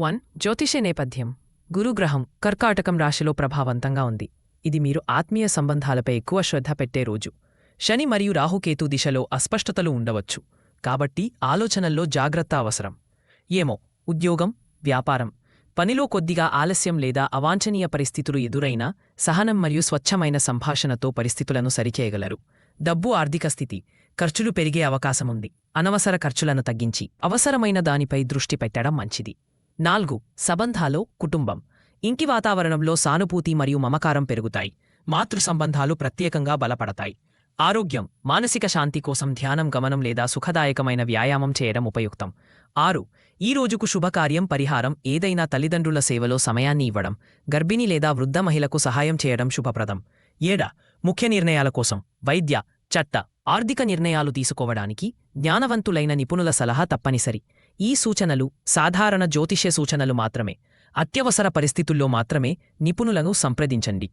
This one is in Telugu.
వన్ జ్యోతిష నేపథ్యం. గురుగ్రహం కర్కాటకం రాశిలో ప్రభావవంతంగా ఉంది. ఇది మీరు ఆత్మీయ సంబంధాలపై ఎక్కువ శ్రద్ధ పెట్టే రోజు. శని మరియు రాహుకేతు దిశలో అస్పష్టతలు ఉండవచ్చు. కాబట్టి ఆలోచనల్లో జాగ్రత్త అవసరం. ఏమో ఉద్యోగం వ్యాపారం. పనిలో కొద్దిగా ఆలస్యం లేదా అవాంఛనీయ పరిస్థితులు ఎదురైనా సహనం మరియు స్వచ్ఛమైన సంభాషణతో పరిస్థితులను సరిచేయగలరు. డబ్బు ఆర్థిక స్థితి ఖర్చులు పెరిగే అవకాశముంది. అనవసర ఖర్చులను తగ్గించి అవసరమైన దానిపై దృష్టి పెట్టడం మంచిది. నాలుగు సంబంధాలో కుటుంబం. ఇంటి వాతావరణంలో సానుభూతి మరియు మమకారం పెరుగుతాయి. మాతృ సంబంధాలు ప్రత్యేకంగా బలపడతాయి. ఆరోగ్యం మానసిక శాంతి కోసం ధ్యానం గమనం లేదా సుఖదాయకమైన వ్యాయామం చేయడం ఉపయుక్తం. ఆరు ఈ రోజుకు శుభకార్యం పరిహారం ఏదైనా తల్లిదండ్రుల సేవలో సమయాన్ని ఇవ్వడం గర్భిణి లేదా వృద్ధ మహిళకు సహాయం చేయడం శుభప్రదం. ఏడ ముఖ్య నిర్ణయాల కోసం వైద్య చట్ట ఆర్థిక నిర్ణయాలు తీసుకోవడానికి జ్ఞానవంతులైన నిపుణుల సలహా తప్పనిసరి. ఈ సూచనలు సాధారణ జ్యోతిష్య సూచనలు మాత్రమే. అత్యవసర పరిస్థితుల్లో మాత్రమే నిపుణులను సంప్రదించండి.